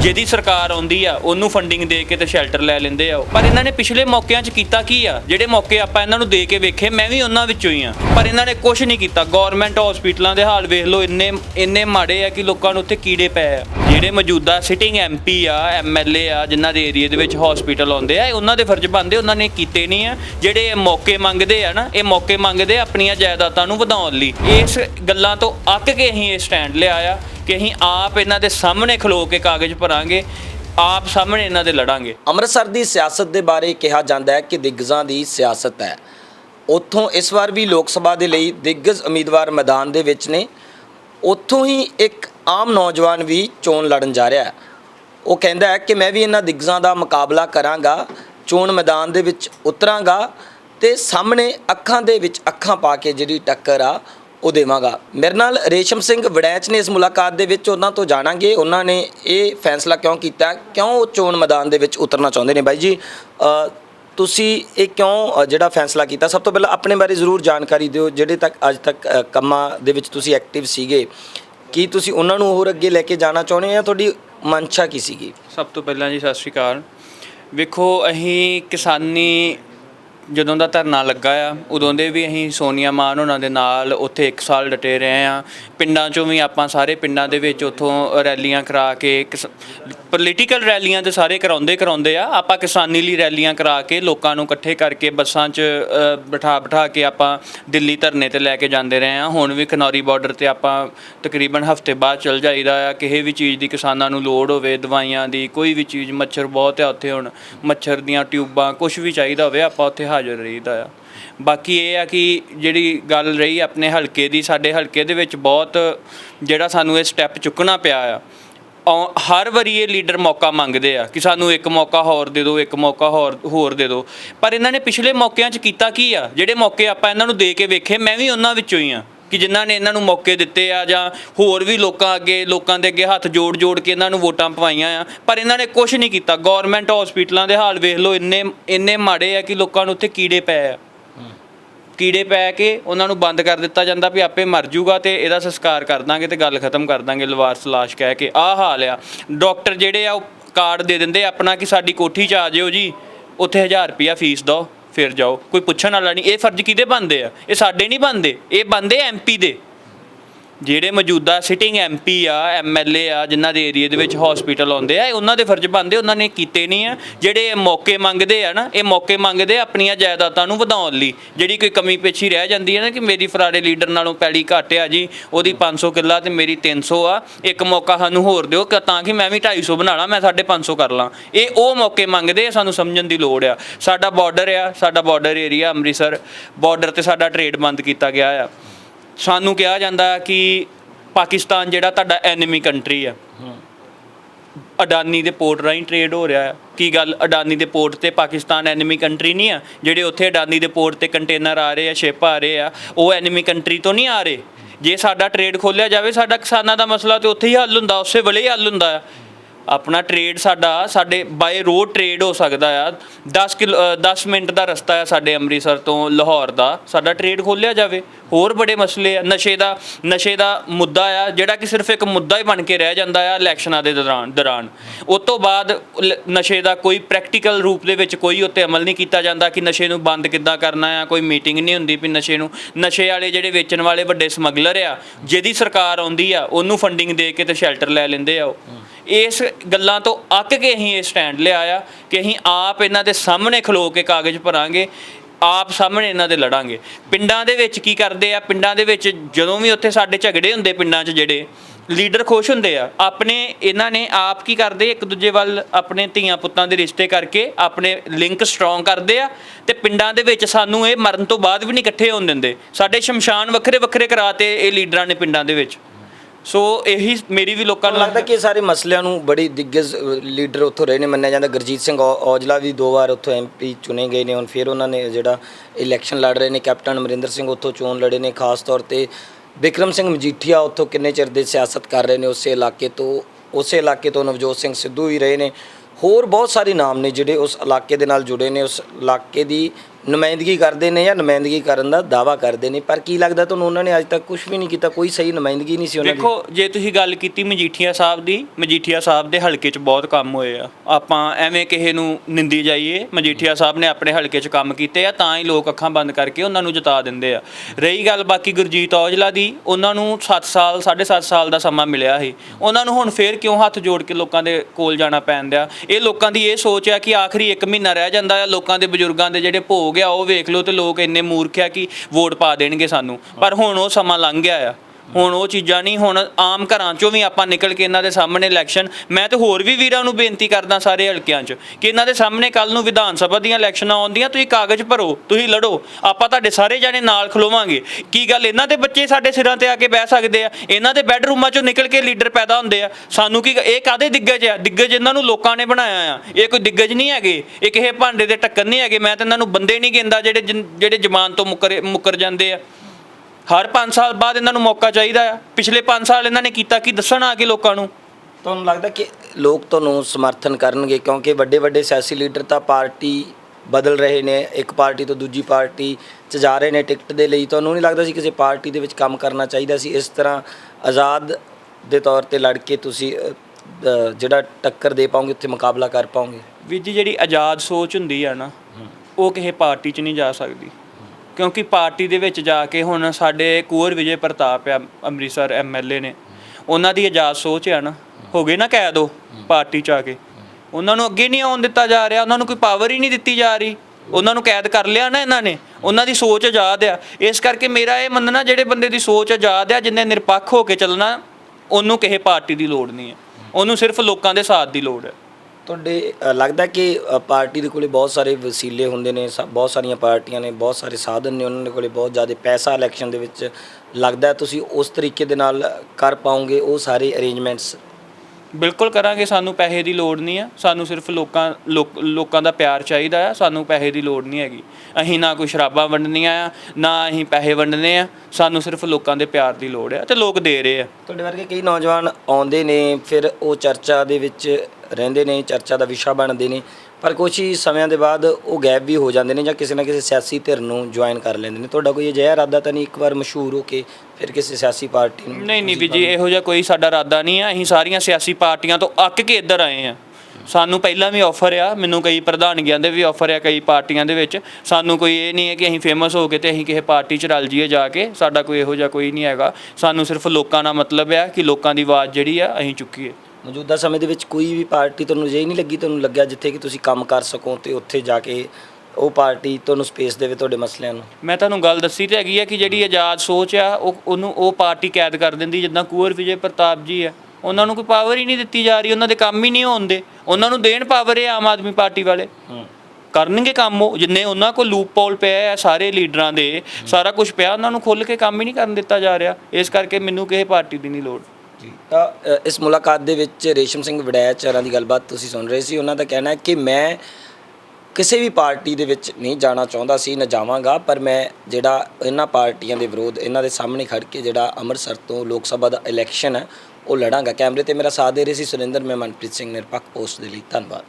ਜਿਹਦੀ ਸਰਕਾਰ ਆਉਂਦੀ ਆ, ਉਹਨੂੰ ਫੰਡਿੰਗ ਦੇ ਕੇ ਤੇ ਸ਼ੈਲਟਰ ਲੈ ਲੈਂਦੇ ਆ ਉਹ। ਪਰ ਇਹਨਾਂ ਨੇ ਪਿਛਲੇ ਮੌਕਿਆਂ 'ਚ ਕੀਤਾ ਕੀ ਆ? ਜਿਹੜੇ ਮੌਕੇ ਆਪਾਂ ਇਹਨਾਂ ਨੂੰ ਦੇ ਕੇ ਵੇਖੇ, ਮੈਂ ਵੀ ਉਹਨਾਂ ਵਿੱਚੋਂ ਹੀ ਆ। ਪਰ ਇਹਨਾਂ ਨੇ ਕੁਝ ਨਹੀਂ ਕੀਤਾ। ਗਵਰਨਮੈਂਟ ਹਸਪੀਟਲਾਂ ਦੇ ਹਾਲ ਵੇਖ ਲਓ, ਇੰਨੇ ਇੰਨੇ ਮਾੜੇ ਆ ਕਿ ਲੋਕਾਂ ਨੂੰ ਉੱਥੇ ਕੀੜੇ ਪਏ ਆ। ਜਿਹੜੇ ਮੌਜੂਦਾ ਸਿਟਿੰਗ ਐਮਪੀ ਆ ਐਮਐਲਏ ਆ, ਜਿਨ੍ਹਾਂ ਦੇ ਏਰੀਆ ਦੇ ਵਿੱਚ ਹਸਪੀਟਲ ਆਉਂਦੇ ਆ ਉਹਨਾਂ ਦੇ ਫਰਜ਼ ਬਣਦੇ, ਉਹਨਾਂ ਨੇ ਕੀਤੇ ਨਹੀਂ ਆ। ਜਿਹੜੇ ਇਹ ਮੌਕੇ ਮੰਗਦੇ ਆ ਨਾ, ਇਹ ਮੌਕੇ ਮੰਗਦੇ ਆਪਣੀਆਂ ਜਾਇਦਾਦਾਂ ਨੂੰ ਵਧਾਉਣ ਲਈ। ਇਸ ਗੱਲਾਂ ਤੋਂ ਅੱਕ ਕੇ ਅਸੀਂ ਇਹ ਸਟੈਂਡ ਲਿਆ ਆ। ਕਿ ਅਸੀਂ ਆਪ ਇਹਨਾਂ ਦੇ ਸਾਹਮਣੇ ਖਲੋ ਕੇ ਕਾਗਜ਼ ਭਰਾਂਗੇ, ਆਪ ਸਾਹਮਣੇ ਇਹਨਾਂ ਦੇ ਲੜਾਂਗੇ। ਅੰਮ੍ਰਿਤਸਰ ਦੀ ਸਿਆਸਤ ਦੇ ਬਾਰੇ ਕਿਹਾ ਜਾਂਦਾ ਹੈ ਕਿ ਦਿੱਗਜਾਂ ਦੀ ਸਿਆਸਤ ਹੈ। ਉੱਥੋਂ ਇਸ ਵਾਰ ਵੀ ਲੋਕ ਸਭਾ ਦੇ ਲਈ ਦਿੱਗਜ ਉਮੀਦਵਾਰ ਮੈਦਾਨ ਦੇ ਵਿੱਚ ਨੇ। ਉੱਥੋਂ ਹੀ ਇੱਕ ਆਮ ਨੌਜਵਾਨ ਵੀ ਚੋਣ ਲੜਨ ਜਾ ਰਿਹਾ ਹੈ। ਉਹ ਕਹਿੰਦਾ ਹੈ ਕਿ ਮੈਂ ਵੀ ਇਹਨਾਂ ਦਿੱਗਜਾਂ ਦਾ ਮੁਕਾਬਲਾ ਕਰਾਂਗਾ, ਚੋਣ ਮੈਦਾਨ ਦੇ ਵਿੱਚ ਉਤਰਾਂਗਾ ਤੇ ਸਾਹਮਣੇ ਅੱਖਾਂ ਦੇ ਵਿੱਚ ਅੱਖਾਂ ਪਾ ਕੇ ਜਿਹੜੀ ਟੱਕਰ ਆ ਉਹ ਦੇਵਾਂਗਾ। ਮੇਰੇ ਨਾਲ ਰੇਸ਼ਮ ਸਿੰਘ ਵੜੈਚ ਨੇ ਇਸ ਮੁਲਾਕਾਤ ਦੇ ਵਿੱਚ ਉਹਨਾਂ ਤੋਂ ਜਾਣਾਂਗੇ। ਉਹਨਾਂ ਨੇ ਇਹ ਫੈਸਲਾ ਕਿਉਂ ਕੀਤਾ? ਕਿਉਂ ਉਹ ਚੋਣ ਮੈਦਾਨ ਦੇ ਵਿੱਚ ਉਤਰਨਾ ਚਾਹੁੰਦੇ ਨੇ ਬਾਈ ਜੀ? ਤੁਸੀਂ ਇਹ ਕਿਉਂ ਜਿਹੜਾ ਫੈਸਲਾ ਕੀਤਾ? ਸਭ ਤੋਂ ਪਹਿਲਾਂ ਆਪਣੇ ਬਾਰੇ ਜ਼ਰੂਰ ਜਾਣਕਾਰੀ ਦਿਓ, ਜਿਹੜੇ ਤੱਕ ਅੱਜ ਤੱਕ ਕੰਮਾਂ ਦੇ ਵਿੱਚ ਤੁਸੀਂ ਐਕਟਿਵ ਸੀਗੇ। ਕੀ ਤੁਸੀਂ ਉਹਨਾਂ ਨੂੰ ਹੋਰ ਅੱਗੇ ਲੈ ਕੇ ਜਾਣਾ ਚਾਹੁੰਦੇ ਹੋ ਜਾਂ ਤੁਹਾਡੀ ਮਨਸ਼ਾ ਕੀ ਸੀਗੀ? ਸਭ ਤੋਂ ਪਹਿਲਾਂ ਜੀ ਸਤਿ ਸ਼੍ਰੀ ਅਕਾਲ। ਵੇਖੋ, ਅਸੀਂ ਕਿਸਾਨੀ ਜਦੋਂ ਦਾ ਧਰਨਾ ਲੱਗਾ ਆ, ਉਦੋਂ ਦੇ ਵੀ ਅਸੀਂ ਸੋਨੀਆ ਮਾਨ ਉਹਨਾਂ ਦੇ ਨਾਲ ਉੱਥੇ 1 ਸਾਲ ਡਟੇ ਰਹੇ ਆ। ਪਿੰਡਾਂ ਚੋਂ ਵੀ ਆਪਾਂ ਸਾਰੇ ਪਿੰਡਾਂ ਦੇ ਵਿੱਚ ਉੱਥੋਂ ਰੈਲੀਆਂ ਕਰਾ ਕੇ ਕਿਸ ਪੋਲੀਟੀਕਲ ਰੈਲੀਆਂ ਤੇ ਸਾਰੇ ਕਰਾਉਂਦੇ ਕਰਾਉਂਦੇ ਆ, ਆਪਾਂ ਕਿਸਾਨੀ ਲਈ ਰੈਲੀਆਂ ਕਰਾ ਕੇ ਲੋਕਾਂ ਨੂੰ ਇਕੱਠੇ ਕਰਕੇ ਬੱਸਾਂ 'ਚ ਬਿਠਾ ਬਿਠਾ ਕੇ ਆਪਾਂ ਦਿੱਲੀ ਧਰਨੇ ਤੇ ਲੈ ਕੇ ਜਾਂਦੇ ਰਹੇ ਆ ਹੁਣ ਵੀ ਖਨੌਰੀ ਬਾਰਡਰ ਤੇ ਆਪਾਂ ਤਕਰੀਬਨ ਹਫ਼ਤੇ ਬਾਅਦ ਚੱਲ ਜਾਈਦਾ ਆ। ਕਿਸੇ ਵੀ ਚੀਜ਼ ਦੀ ਕਿਸਾਨਾਂ ਨੂੰ ਲੋੜ ਹੋਵੇ, ਦਵਾਈਆਂ ਦੀ, ਕੋਈ ਵੀ ਚੀਜ਼, ਮੱਛਰ ਬਹੁਤ ਆ ਉੱਥੇ ਹੁਣ। ਮੱਛਰ ਦੀਆਂ ਟਿਊਬਾਂ ਕੁਝ ਵੀ ਚਾਹੀਦਾ ਹੋਵੇ, ਆਪਾਂ ਉੱਥੇ ਹਾਜ਼ਰ ਰਹੀਦਾ ਆ। ਬਾਕੀ ਇਹ ਆ ਕਿ ਜਿਹੜੀ ਗੱਲ ਰਹੀ ਆਪਣੇ ਹਲਕੇ ਦੀ, ਸਾਡੇ ਹਲਕੇ ਦੇ ਵਿੱਚ ਬਹੁਤ ਜਿਹੜਾ ਸਾਨੂੰ ਇਹ ਸਟੈਪ ਚੁੱਕਣਾ ਪਿਆ ਆ। ਔ- ਹਰ ਵਾਰੀ ਇਹ ਲੀਡਰ ਮੌਕਾ ਮੰਗਦੇ ਆ ਕਿ ਸਾਨੂੰ ਇੱਕ ਮੌਕਾ ਹੋਰ ਦੇ ਦਿਓ, ਇੱਕ ਮੌਕਾ ਹੋਰ ਹੋਰ ਦੇ ਦਿਓ। ਪਰ ਇਹਨਾਂ ਨੇ ਪਿਛਲੇ ਮੌਕਿਆਂ 'ਚ ਕੀਤਾ ਕੀ ਆ? ਜਿਹੜੇ ਮੌਕੇ ਆਪਾਂ ਇਹਨਾਂ ਨੂੰ ਦੇ ਕੇ ਵੇਖੇ, ਮੈਂ ਵੀ ਉਹਨਾਂ ਵਿੱਚੋਂ ਹੀ ਆ ਕਿ ਜਿਨ੍ਹਾਂ ਨੇ ਇਹਨਾਂ ਨੂੰ ਮੌਕੇ ਦਿੱਤੇ ਆ ਜਾਂ ਹੋਰ ਵੀ ਲੋਕਾਂ ਅੱਗੇ ਲੋਕਾਂ ਦੇ ਅੱਗੇ ਹੱਥ ਜੋੜ ਜੋੜ ਕੇ ਇਹਨਾਂ ਨੂੰ ਵੋਟਾਂ ਪਵਾਈਆਂ ਆ। ਪਰ ਇਹਨਾਂ ਨੇ ਕੁਝ ਨਹੀਂ ਕੀਤਾ। ਗਵਰਨਮੈਂਟ ਹਸਪੀਟਲਾਂ ਦੇ ਹਾਲ ਵੇਖ ਲਓ, ਇੰਨੇ ਇੰਨੇ ਮਾੜੇ ਆ ਕਿ ਲੋਕਾਂ ਨੂੰ ਉੱਥੇ ਕੀੜੇ ਪਏ ਆ। ਕੀੜੇ ਪੈ ਕੇ ਉਹਨਾਂ ਨੂੰ ਬੰਦ ਕਰ ਦਿੱਤਾ ਜਾਂਦਾ ਵੀ ਆਪੇ ਮਰ ਜੂਗਾ ਤੇ ਇਹਦਾ ਸੰਸਕਾਰ ਕਰ ਦਾਂਗੇ ਤੇ ਗੱਲ ਖਤਮ ਕਰ ਦਾਂਗੇ ਲਵਾਰਸ ਲਾਸ਼ ਕਹਿ ਕੇ। ਆਹ ਹਾਲ ਆ। ਡਾਕਟਰ ਜਿਹੜੇ ਆ, ਉਹ ਕਾਰਡ ਦੇ ਦਿੰਦੇ ਆਪਣਾ ਕਿ ਸਾਡੀ ਕੋਠੀ 'ਚ ਆ ਜਿਓ ਜੀ, ਉੱਥੇ 1000 ਰੁਪਿਆ ਫੀਸ ਦੋ ਫਿਰ ਜਾਓ। ਕੋਈ ਪੁੱਛਣ ਵਾਲਾ ਨਹੀਂ। ਇਹ ਫਰਜ਼ ਕਿਹਦੇ ਬਣਦੇ ਆ? ਇਹ ਸਾਡੇ ਨਹੀਂ ਬਣਦੇ। ਇਹ ਬਣਦੇ ਐਮਪੀ ਦੇ। ਜਿਹੜੇ ਮੌਜੂਦਾ ਸਿਟਿੰਗ ਐਮਪੀ ਆ ਐਮਐਲਏ ਆ, ਜਿਨ੍ਹਾਂ ਦੇ ਏਰੀਆ ਦੇ ਵਿੱਚ ਹਸਪੀਟਲ ਆਉਂਦੇ ਆ, ਇਹ ਉਹਨਾਂ ਦੇ ਫਰਜ਼ ਬਣਦੇ, ਉਹਨਾਂ ਨੇ ਕੀਤੇ ਨਹੀਂ ਆ। ਜਿਹੜੇ ਇਹ ਮੌਕੇ ਮੰਗਦੇ ਆ ਨਾ, ਇਹ ਮੌਕੇ ਮੰਗਦੇ ਆ ਆਪਣੀਆਂ ਜਾਇਦਾਦਾਂ ਨੂੰ ਵਧਾਉਣ ਲਈ। ਜਿਹੜੀ ਕੋਈ ਕਮੀ ਪੇਸ਼ੀ ਰਹਿ ਜਾਂਦੀ ਹੈ ਨਾ ਕਿ ਮੇਰੀ ਫਰਾਰੇ ਲੀਡਰ ਨਾਲੋਂ ਪੈਲੀ ਘੱਟ ਆ ਜੀ, ਉਹਦੀ 500 ਕਿੱਲਾ ਤੇ ਮੇਰੀ 300 ਆ, ਇੱਕ ਮੌਕਾ ਸਾਨੂੰ ਹੋਰ ਦਿਓ ਕਿ ਤਾਂ ਕਿ ਮੈਂ ਵੀ 250 ਬਣਾ ਲਾਂ, ਮੈਂ 550 ਕਰ ਲਾਂ। ਇਹ ਉਹ ਮੌਕੇ ਮੰਗਦੇ ਆ, ਸਾਨੂੰ ਸਮਝਣ ਦੀ ਲੋੜ ਆ। ਸਾਡਾ ਬਾਰਡਰ ਆ, ਸਾਡਾ ਬਾਰਡਰ ਏਰੀਆ ਅੰਮ੍ਰਿਤਸਰ ਬਾਰਡਰ ਤੇ ਸਾਡਾ ਟ੍ਰੇਡ ਬੰਦ ਕੀਤਾ ਗਿਆ ਆ। ਸਾਨੂੰ ਕਿਹਾ ਜਾਂਦਾ ਕਿ ਪਾਕਿਸਤਾਨ ਜਿਹੜਾ ਤੁਹਾਡਾ ਐਨੇਮੀ ਕੰਟਰੀ ਆ। ਅਡਾਨੀ ਦੇ ਪੋਰਟ ਰਾਹੀਂ ਟ੍ਰੇਡ ਹੋ ਰਿਹਾ ਹੈ ਕੀ ਗੱਲ? ਅਡਾਨੀ ਦੇ ਪੋਰਟ ਤੇ ਪਾਕਿਸਤਾਨ ਐਨੇਮੀ ਕੰਟਰੀ ਨਹੀਂ ਆ? ਜਿਹੜੇ ਉੱਥੇ ਅਡਾਨੀ ਦੇ ਪੋਰਟ ਤੇ ਕੰਟੇਨਰ ਆ ਰਹੇ ਆ ਸ਼ਿਪ ਆ ਰਹੇ ਆ ਉਹ ਐਨੇਮੀ ਕੰਟਰੀ ਤੋਂ ਨਹੀਂ ਆ ਰਹੇ? ਜੇ ਸਾਡਾ ਟ੍ਰੇਡ ਖੋਲਿਆ ਜਾਵੇ ਸਾਡਾ ਕਿਸਾਨਾਂ ਦਾ ਮਸਲਾ ਤੇ ਉੱਥੇ ਹੀ ਹੱਲ ਹੁੰਦਾ ਉਸੇ ਵੇਲੇ ਹੀ ਹੱਲ ਹੁੰਦਾ ਆਪਣਾ ਟ੍ਰੇਡ ਸਾਡਾ, ਸਾਡੇ ਬਾਏ ਰੋਡ ਟ੍ਰੇਡ ਹੋ ਸਕਦਾ ਆ। 10 ਕਿਲੋ 10 ਮਿੰਟ ਦਾ ਰਸਤਾ ਆ ਸਾਡੇ ਅੰਮ੍ਰਿਤਸਰ ਤੋਂ ਲਾਹੌਰ ਦਾ। ਸਾਡਾ ਟ੍ਰੇਡ ਖੋਲਿਆ ਜਾਵੇ। ਹੋਰ ਬੜੇ ਮਸਲੇ ਆ। ਨਸ਼ੇ ਦਾ ਨਸ਼ੇ ਦਾ ਮੁੱਦਾ ਆ, ਜਿਹੜਾ ਕਿ ਸਿਰਫ ਇੱਕ ਮੁੱਦਾ ਹੀ ਬਣ ਕੇ ਰਹਿ ਜਾਂਦਾ ਆ ਇਲੈਕਸ਼ਨਾਂ ਦੇ ਦੌਰਾਨ ਦੌਰਾਨ। ਉਸ ਤੋਂ ਬਾਅਦ ਲ- ਨਸ਼ੇ ਦਾ ਕੋਈ ਪ੍ਰੈਕਟੀਕਲ ਰੂਪ ਦੇ ਵਿੱਚ ਕੋਈ ਉੱਤੇ ਅਮਲ ਨਹੀਂ ਕੀਤਾ ਜਾਂਦਾ ਕਿ ਨਸ਼ੇ ਨੂੰ ਬੰਦ ਕਿੱਦਾਂ ਕਰਨਾ ਆ, ਕੋਈ ਮੀਟਿੰਗ ਨਹੀਂ ਹੁੰਦੀ ਵੀ ਨਸ਼ੇ ਨੂੰ। ਨਸ਼ੇ ਵਾਲੇ ਜਿਹੜੇ ਵੇਚਣ ਵਾਲੇ ਵੱਡੇ ਸਮਗਲਰ ਆ, ਜਿਹਦੀ ਸਰਕਾਰ ਆਉਂਦੀ ਆ, ਉਹਨੂੰ ਫੰਡਿੰਗ ਦੇ ਕੇ ਤੇ ਸ਼ੈਲਟਰ ਲੈ ਲੈਂਦੇ ਆ ਉਹ। ਇਸ ਗੱਲਾਂ ਤੋਂ ਅੱਕ ਕੇ ਅਸੀਂ ਇਹ ਸਟੈਂਡ ਲਿਆ ਆ ਕਿ ਅਸੀਂ ਆਪ ਇਹਨਾਂ ਦੇ ਸਾਹਮਣੇ ਖਲੋ ਕੇ ਕਾਗਜ਼ ਭਰਾਂਗੇ, ਆਪ ਸਾਹਮਣੇ ਇਹਨਾਂ ਦੇ ਲੜਾਂਗੇ। ਪਿੰਡਾਂ ਦੇ ਵਿੱਚ ਕੀ ਕਰਦੇ ਆ? ਪਿੰਡਾਂ ਦੇ ਵਿੱਚ ਜਦੋਂ ਵੀ ਉੱਥੇ ਸਾਡੇ ਝਗੜੇ ਹੁੰਦੇ ਪਿੰਡਾਂ 'ਚ ਜਿਹੜੇ, ਲੀਡਰ ਖੁਸ਼ ਹੁੰਦੇ ਆ, ਆਪਣੇ, ਇਹਨਾਂ ਨੇ ਆਪ ਕੀ ਕਰਦੇ? ਇੱਕ ਦੂਜੇ ਵੱਲ ਆਪਣੇ ਧੀਆਂ ਪੁੱਤਾਂ ਦੇ ਰਿਸ਼ਤੇ ਕਰਕੇ ਆਪਣੇ ਲਿੰਕ ਸਟਰੋਂਗ ਕਰਦੇ ਆ ਤੇ ਪਿੰਡਾਂ ਦੇ ਵਿੱਚ ਸਾਨੂੰ ਇਹ ਮਰਨ ਤੋਂ ਬਾਅਦ ਵੀ ਨਹੀਂ ਇਕੱਠੇ ਹੋਣ ਦਿੰਦੇ। ਸਾਡੇ ਸ਼ਮਸ਼ਾਨ ਵੱਖਰੇ ਵੱਖਰੇ ਕਰਾਤੇ ਇਹ ਲੀਡਰਾਂ ਨੇ ਪਿੰਡਾਂ ਦੇ ਵਿੱਚ। ਸੋ ਇਹੀ ਮੇਰੀ ਵੀ ਲੋਕਾਂ ਨੂੰ ਲੱਗਦਾ ਕਿ ਇਹ ਸਾਰੇ ਮਸਲਿਆਂ ਨੂੰ ਬੜੀ ਦਿੱਗਜ ਲੀਡਰ ਉੱਥੋਂ ਰਹੇ ਨੇ ਮੰਨਿਆ ਜਾਂਦਾ ਗੁਰਜੀਤ ਸਿੰਘ ਔਜਲਾ ਵੀ ਦੋ ਵਾਰ ਉੱਥੋਂ ਐਮਪੀ ਚੁਣੇ ਗਏ ਨੇ ਹੁਣ ਫਿਰ ਉਹਨਾਂ ਨੇ ਜਿਹੜਾ ਇਲੈਕਸ਼ਨ ਲੜ ਰਹੇ ਨੇ ਕੈਪਟਨ ਅਮਰਿੰਦਰ ਸਿੰਘ ਉੱਥੋਂ ਚੋਣ ਲੜੇ ਨੇ ਖਾਸ ਤੌਰ ਤੇ ਵਿਕਰਮ ਸਿੰਘ ਮਜੀਠੀਆ ਉੱਥੋਂ ਕਿੰਨੇ ਚਿਰ ਦੇ ਸਿਆਸਤ ਕਰ ਰਹੇ ਨੇ ਉਸੇ ਇਲਾਕੇ ਤੋਂ ਉਸੇ ਇਲਾਕੇ ਤੋਂ ਨਵਜੋਤ ਸਿੰਘ ਸਿੱਧੂ ਹੀ ਰਹੇ ਨੇ। ਹੋਰ ਬਹੁਤ ਸਾਰੇ ਨਾਮ ਨੇ ਜਿਹੜੇ ਉਸ ਇਲਾਕੇ ਦੇ ਨਾਲ ਜੁੜੇ ਨੇ ਉਸ ਇਲਾਕੇ ਦੀ ਨੁਮਾਇੰਦਗੀ ਕਰਦੇ ਨੇ ਜਾਂ ਨੁਮਾਇੰਦਗੀ ਕਰਨ ਦਾ ਦਾਵਾ ਕਰਦੇ ਨੇ, ਪਰ ਕੀ ਲੱਗਦਾ ਤੁਹਾਨੂੰ ਉਹਨਾਂ ਨੇ ਅੱਜ ਤੱਕ ਕੁਝ ਵੀ ਨਹੀਂ ਕੀਤਾ, ਕੋਈ ਸਹੀ ਨੁਮਾਇੰਦਗੀ ਨਹੀਂ ਸੀ ਉਹਨਾਂ ਦੀ? ਦੇਖੋ, ਜੇ ਤੁਸੀਂ ਗੱਲ ਕੀਤੀ ਮਜੀਠੀਆ ਸਾਹਿਬ ਦੀ, ਮਜੀਠੀਆ ਸਾਹਿਬ ਦੇ ਹਲਕੇ 'ਚ ਬਹੁਤ ਕੰਮ ਹੋਏ ਆ। ਆਪਾਂ ਐਵੇਂ ਕਿਸੇ ਨੂੰ ਨਿੰਦੀ ਜਾਈਏ, ਮਜੀਠੀਆ ਸਾਹਿਬ ਨੇ ਆਪਣੇ ਹਲਕੇ 'ਚ ਕੰਮ ਕੀਤੇ ਆ, ਤਾਂ ਹੀ ਲੋਕ ਅੱਖਾਂ ਬੰਦ ਕਰਕੇ ਉਹਨਾਂ ਨੂੰ ਜਿਤਾ ਦਿੰਦੇ ਆ। ਰਹੀ ਗੱਲ ਬਾਕੀ ਗੁਰਜੀਤ ਔਜਲਾ ਦੀ, ਉਹਨਾਂ ਨੂੰ 7 ਸਾਲ 7.5 ਸਾਲ ਦਾ ਸਮਾਂ ਮਿਲਿਆ ਸੀ। ਉਹਨਾਂ ਨੂੰ ਹੁਣ ਫੇਰ ਕਿਉਂ ਹੱਥ ਜੋੜ ਕੇ ਲੋਕਾਂ ਦੇ ਕੋਲ ਜਾਣਾ ਪੈਂਦਾ? ਇਹ ਲੋਕਾਂ ਦੀ ਇਹ ਸੋਚ ਆ ਕਿ ਆਖਰੀ 1 ਮਹੀਨਾ ਰਹਿ ਜਾਂਦਾ ਆ, ਲੋਕਾਂ ਦੇ ਬਜ਼ੁਰਗਾਂ ਦੇ ਜਿਹੜੇ ਭੋਗ ਹੋ ਗਿਆ, ਉਹ ਵੇਖ ਲਓ ਤੇ ਲੋਕ ਇੰਨੇ ਮੂਰਖ ਆ ਕਿ ਵੋਟ ਪਾ ਦੇਣਗੇ ਸਾਨੂੰ। ਪਰ ਹੁਣ ਉਹ ਸਮਾਂ ਲੰਘ ਗਿਆ ਆ। ਹੁਣ ਉਹ ਚੀਜ਼ਾਂ ਨਹੀਂ, ਹੁਣ ਆਮ ਘਰਾਂ ਚੋਂ ਵੀ ਆਪਾਂ ਨਿਕਲ ਕੇ ਇਹਨਾਂ ਦੇ ਸਾਹਮਣੇ ਇਲੈਕਸ਼ਨ ਮੈਂ ਤੇ ਹੋਰ ਵੀ ਵੀਰਾਂ ਨੂੰ ਬੇਨਤੀ ਕਰਦਾ ਸਾਰੇ ਹਲਕਿਆਂ 'ਚ ਕਿ ਇਹਨਾਂ ਦੇ ਸਾਹਮਣੇ ਕੱਲ ਨੂੰ ਵਿਧਾਨ ਸਭਾ ਦੀਆਂ ਇਲੈਕਸ਼ਨਾਂ ਆਉਂਦੀਆਂ, ਤੁਸੀਂ ਕਾਗਜ਼ ਭਰੋ, ਤੁਸੀਂ ਲੜੋ, ਆਪਾਂ ਤੁਹਾਡੇ ਸਾਰੇ ਜਾਣੇ ਨਾਲ ਖਲੋਵਾਂਗੇ। ਕੀ ਗੱਲ ਇਹਨਾਂ ਦੇ ਬੱਚੇ ਸਾਡੇ ਸਿਰਾਂ ਤੇ ਆ ਕੇ ਬਹਿ ਸਕਦੇ ਆ? ਇਹਨਾਂ ਦੇ ਬੈੱਡਰੂਮਾਂ 'ਚੋਂ ਨਿਕਲ ਕੇ ਲੀਡਰ ਪੈਦਾ ਹੁੰਦੇ ਆ। ਸਾਨੂੰ ਕੀ ਇਹ ਕਾਦੇ ਦਿੱਗਜ ਆ? ਦਿੱਗਜ ਇਹਨਾਂ ਨੂੰ ਲੋਕਾਂ ਨੇ ਬਣਾਇਆ ਆ। ਇਹ ਕੋਈ ਦਿੱਗਜ ਨਹੀਂ ਹੈਗੇ। ਇਹ ਕਿਸੇ ਭਾਂਡੇ ਦੇ ਟੱਕਰ ਨਹੀਂ ਹੈਗੇ। ਮੈਂ ਤਾਂ ਇਹਨਾਂ ਨੂੰ ਬੰਦੇ ਨਹੀਂ ਕਹਿੰਦਾ ਜਿਹੜੇ ਜਿਨ- ਜਿਹੜੇ ਜ਼ਮਾਨ ਤੋਂ ਮੁੱਕਰ ਮੁੱਕਰ ਜਾਂਦੇ ਆ। ਹਰ 5 ਸਾਲ ਬਾਅਦ ਇਹਨਾਂ ਨੂੰ ਮੌਕਾ ਚਾਹੀਦਾ ਆ। ਪਿਛਲੇ 5 ਸਾਲ ਇਹਨਾਂ ਨੇ ਕੀਤਾ ਕੀ ਦੱਸਣ ਆ ਕੇ ਲੋਕਾਂ ਨੂੰ? ਤੁਹਾਨੂੰ ਲੱਗਦਾ ਕਿ ਲੋਕ ਤੁਹਾਨੂੰ ਸਮਰਥਨ ਕਰਨਗੇ ਕਿਉਂਕਿ ਵੱਡੇ ਵੱਡੇ ਸਿਆਸੀ ਲੀਡਰ ਤਾਂ ਪਾਰਟੀ ਬਦਲ ਰਹੇ ਨੇ ਇੱਕ ਪਾਰਟੀ ਤੋਂ ਦੂਜੀ ਪਾਰਟੀ 'ਚ ਜਾ ਰਹੇ ਨੇ ਟਿਕਟ ਦੇ ਲਈ। ਤੁਹਾਨੂੰ ਨਹੀਂ ਲੱਗਦਾ ਸੀ ਕਿਸੇ ਪਾਰਟੀ ਦੇ ਵਿੱਚ ਕੰਮ ਕਰਨਾ ਚਾਹੀਦਾ ਸੀ? ਇਸ ਤਰ੍ਹਾਂ ਆਜ਼ਾਦ ਦੇ ਤੌਰ ਤੇ ਲੜ ਕੇ ਤੁਸੀਂ ਜਿਹੜਾ ਟੱਕਰ ਦੇ ਪਾਓਗੇ ਉੱਥੇ ਮੁਕਾਬਲਾ ਕਰ ਪਾਓਗੇ? ਵੀਰ ਜੀ ਜਿਹੜੀ ਆਜ਼ਾਦ ਸੋਚ ਹੁੰਦੀ ਆ ਨਾ ਉਹ ਕਿਸੇ ਪਾਰਟੀ 'ਚ ਨਹੀਂ ਜਾ ਸਕਦੀ। ਕਿਉਂਕਿ ਪਾਰਟੀ ਦੇ ਵਿੱਚ ਜਾ ਕੇ ਹੁਣ ਸਾਡੇ ਕੁੰਵਰ ਵਿਜੇ ਪ੍ਰਤਾਪ ਆ, ਅੰਮ੍ਰਿਤਸਰ ਐਮਐਲਏ ਨੇ। ਉਹਨਾਂ ਦੀ ਆਜ਼ਾਦ ਸੋਚ ਆ ਨਾ, ਹੋ ਗਏ ਨਾ ਕੈਦ ਉਹ, ਪਾਰਟੀ 'ਚ ਆ ਕੇ। ਉਹਨਾਂ ਨੂੰ ਅੱਗੇ ਨਹੀਂ ਆਉਣ ਦਿੱਤਾ ਜਾ ਰਿਹਾ, ਉਹਨਾਂ ਨੂੰ ਕੋਈ ਪਾਵਰ ਹੀ ਨਹੀਂ ਦਿੱਤੀ ਜਾ ਰਹੀ। ਉਹਨਾਂ ਨੂੰ ਕੈਦ ਕਰ ਲਿਆ ਨਾ ਇਹਨਾਂ ਨੇ, ਉਹਨਾਂ ਦੀ ਸੋਚ ਆਜ਼ਾਦ ਆ। ਇਸ ਕਰਕੇ ਮੇਰਾ ਇਹ ਮੰਨਣਾ, ਜਿਹੜੇ ਬੰਦੇ ਦੀ ਸੋਚ ਆਜ਼ਾਦ ਆ, ਜਿੰਨੇ ਨਿਰਪੱਖ ਹੋ ਕੇ ਚੱਲਣਾ, ਉਹਨੂੰ ਕਿਸੇ ਪਾਰਟੀ ਦੀ ਲੋੜ ਨਹੀਂ ਹੈ। ਉਹਨੂੰ ਸਿਰਫ ਲੋਕਾਂ ਦੇ ਸਾਥ ਦੀ ਲੋੜ ਹੈ। ਤੁਹਾਡੇ ਅ, ਲੱਗਦਾ ਕਿ ਅ, ਪਾਰਟੀ ਦੇ ਕੋਲੇ ਬਹੁਤ ਸਾਰੇ ਵਸੀਲੇ ਹੁੰਦੇ ਨੇ ਸਭ- ਬਹੁਤ ਸਾਰੀਆਂ ਪਾਰਟੀਆਂ ਨੇ ਬਹੁਤ ਸਾਰੇ ਸਾਧਨ ਨੇ ਉਹਨਾਂ ਦੇ ਕੋਲੇ ਬਹੁਤ ਜ਼ਿਆਦਾ ਪੈਸਾ ਇਲੈਕਸ਼ਨ ਦੇ ਵਿੱਚ ਲੱਗਦਾ ਤੁਸੀਂ ਉਸ ਤਰੀਕੇ ਦੇ ਨਾਲ ਕਰ ਪਾਓਗੇ ਉਹ ਸਾਰੇ ਅਰੇਂਜਮੈਂਟਸ ਬਿਲਕੁਲ ਕਰਾਂਗੇ, ਸਾਨੂੰ ਪੈਸੇ ਦੀ ਲੋੜ ਨਹੀਂ ਆ। ਸਾਨੂੰ ਸਿਰਫ ਲੋਕਾਂ, ਲੋਕ- ਲੋਕਾਂ ਦਾ ਪਿਆਰ ਚਾਹੀਦਾ ਆ, ਸਾਨੂੰ ਪੈਸੇ ਦੀ ਲੋੜ ਨਹੀਂ ਹੈਗੀ। ਅਸੀਂ ਨਾ ਕੋਈ ਸ਼ਰਾਬਾਂ ਵੰਡਣੀਆਂ ਆ, ਨਾ ਅਸੀਂ ਪੈਸੇ ਵੰਡਣੇ ਆ, ਸਾਨੂੰ ਸਿਰਫ ਲੋਕਾਂ ਦੇ ਪਿਆਰ ਦੀ ਲੋੜ ਆ ਤੇ ਲੋਕ ਦੇ ਰਹੇ ਆ। ਤੁਹਾਡੇ ਵਰਗੇ ਕਈ ਨੌਜਵਾਨ ਆਉਂਦੇ ਨੇ, ਫਿਰ ਉਹ ਚਰਚਾ ਦੇ ਵਿੱਚ ਰਹਿੰਦੇ ਨੇ, ਚਰਚਾ ਦਾ ਵਿਸ਼ਾ ਬਣਦੇ ਨੇ। ਪਰ ਕੁਝ ਹੀ ਸਮਿਆਂ ਦੇ ਬਾਅਦ ਉਹ ਗਾਇਬ ਵੀ ਹੋ ਜਾਂਦੇ ਨੇ ਜਾਂ ਕਿਸੇ ਨਾ ਕਿਸੇ ਸਿਆਸੀ ਧਿਰ ਨੂੰ ਜੁਆਇਨ ਕਰ ਲੈਂਦੇ ਨੇ। ਤੁਹਾਡਾ ਕੋਈ ਅਜਿਹਾ ਇਰਾਦਾ ਤਾਂ ਨਹੀਂ ਇੱਕ ਵਾਰ ਮਸ਼ਹੂਰ ਹੋ ਕੇ ਫਿਰ ਕਿਸੇ ਸਿਆਸੀ ਪਾਰਟੀ ਨੂੰ ਨਹੀਂ ਨਹੀਂ ਵੀ ਜੀ ਇਹੋ ਜਿਹਾ ਕੋਈ ਸਾਡਾ ਇਰਾਦਾ ਨਹੀਂ ਆ। ਅਸੀਂ ਸਾਰੀਆਂ ਸਿਆਸੀ ਪਾਰਟੀਆਂ ਤੋਂ ਅੱਕ ਕੇ ਇੱਧਰ ਆਏ ਆ। ਸਾਨੂੰ ਪਹਿਲਾਂ ਵੀ ਆਫਰ ਆ ਮੈਨੂੰ ਕਈ ਪ੍ਰਧਾਨਗੀਆਂ ਦੇ ਵੀ ਆਫਰ ਆ ਕਈ ਪਾਰਟੀਆਂ ਦੇ ਵਿੱਚ। ਸਾਨੂੰ ਕੋਈ ਇਹ ਨਹੀਂ ਹੈ ਕਿ ਅਸੀਂ ਫੇਮਸ ਹੋ ਕੇ ਤੇ ਅਸੀਂ ਕਿਸੇ ਪਾਰਟੀ 'ਚ ਰਲ ਜਾਈਏ ਜਾ ਕੇ। ਸਾਡਾ ਕੋਈ ਇਹੋ ਜਿਹਾ ਕੋਈ ਨਹੀਂ ਹੈਗਾ। ਸਾਨੂੰ ਸਿਰਫ ਲੋਕਾਂ ਨਾਲ ਮਤਲਬ ਆ ਕਿ ਲੋਕਾਂ ਦੀ ਆਵਾਜ਼ ਜਿਹੜੀ ਆ ਅਸੀਂ ਚੁੱਕੀਏ। ਮੌਜੂਦਾ ਸਮੇਂ ਦੇ ਵਿੱਚ ਕੋਈ ਵੀ ਪਾਰਟੀ ਤੁਹਾਨੂੰ ਅਜਿਹੀ ਨਹੀਂ ਲੱਗੀ ਤੁਹਾਨੂੰ ਲੱਗਿਆ ਜਿੱਥੇ ਕਿ ਤੁਸੀਂ ਕੰਮ ਕਰ ਸਕੋ ਤੇ ਉੱਥੇ ਜਾ ਕੇ ਉਹ ਪਾਰਟੀ ਤੁਹਾਨੂੰ ਸਪੇਸ ਦੇਵੇ ਤੁਹਾਡੇ ਮਸਲਿਆਂ ਨੂੰ? ਮੈਂ ਤੁਹਾਨੂੰ ਗੱਲ ਦੱਸੀ ਤੇ ਹੈਗੀ ਆ ਕਿ ਜਿਹੜੀ ਆਜ਼ਾਦ ਸੋਚ ਆ ਉਹ ਉਹਨੂੰ ਉਹ ਪਾਰਟੀ ਕੈਦ ਕਰ ਦਿੰਦੀ ਜਿੱਦਾਂ ਕੁੰਵਰ ਵਿਜੇ ਪ੍ਰਤਾਪ ਜੀ ਆ। ਉਹਨਾਂ ਨੂੰ ਕੋਈ ਪਾਵਰ ਹੀ ਨਹੀਂ ਦਿੱਤੀ ਜਾ ਰਹੀ ਉਹਨਾਂ ਦੇ ਕੰਮ ਹੀ ਨਹੀਂ ਹੁੰਦੇ ਉਹਨਾਂ ਨੂੰ ਦੇਣ ਪਾਵਰ ਹੈ ਆਮ ਆਦਮੀ ਪਾਰਟੀ ਵਾਲੇ। ਕਰਨਗੇ ਕੰਮ ਉਹ ਜਿੰਨੇ ਉਹਨਾਂ ਕੋਲ ਲੂਪ ਪੋਲ ਪਿਆ ਆ ਸਾਰੇ ਲੀਡਰਾਂ ਦੇ ਸਾਰਾ ਕੁਝ ਪਿਆ ਉਹਨਾਂ ਨੂੰ ਖੁੱਲ ਕੇ ਕੰਮ ਹੀ ਨਹੀਂ ਕਰਨ ਦਿੱਤਾ ਜਾ ਰਿਹਾ। ਇਸ ਕਰਕੇ ਮੈਨੂੰ ਕਿਸੇ ਪਾਰਟੀ ਦੀ ਨਹੀਂ ਲੋੜ। ਤਾਂ ਅ, ਇਸ ਮੁਲਾਕਾਤ ਦੇ ਵਿੱਚ ਰੇਸ਼ਮ ਸਿੰਘ ਵੜੈਚ ਚਾਰਾਂ ਦੀ ਗੱਲਬਾਤ ਤੁਸੀਂ ਸੁਣ ਰਹੇ ਸੀ। ਉਹਨਾਂ ਦਾ ਕਹਿਣਾ ਹੈ ਕਿ ਮੈਂ ਕਿਸੇ ਵੀ ਪਾਰਟੀ ਦੇ ਵਿੱਚ ਨਹੀਂ ਜਾਣਾ ਚਾਹੁੰਦਾ ਸੀ ਨਾ ਜਾਵਾਂਗਾ ਪਰ ਮੈਂ ਜਿਹੜਾ ਇਹਨਾਂ ਪਾਰਟੀਆਂ ਦੇ ਵਿਰੋਧ ਇਹਨਾਂ ਦੇ ਸਾਹਮਣੇ ਖੜ ਕੇ ਜਿਹੜਾ ਅੰਮ੍ਰਿਤਸਰ ਤੋਂ ਲੋਕ ਸਭਾ ਦਾ ਇਲੈਕਸ਼ਨ ਹੈ ਉਹ ਲੜਾਂਗਾ। ਕੈਮਰੇ ਤੇ ਮੇਰਾ ਸਾਥ ਦੇ ਰਹੇ ਸੀ ਸੁਰਿੰਦਰ ਮੈਂ ਮਨਪ੍ਰੀਤ ਸਿੰਘ ਨਿਰਪੱਖ ਪੋਸਟ ਦੇ ਲਈ ਧੰਨਵਾਦ।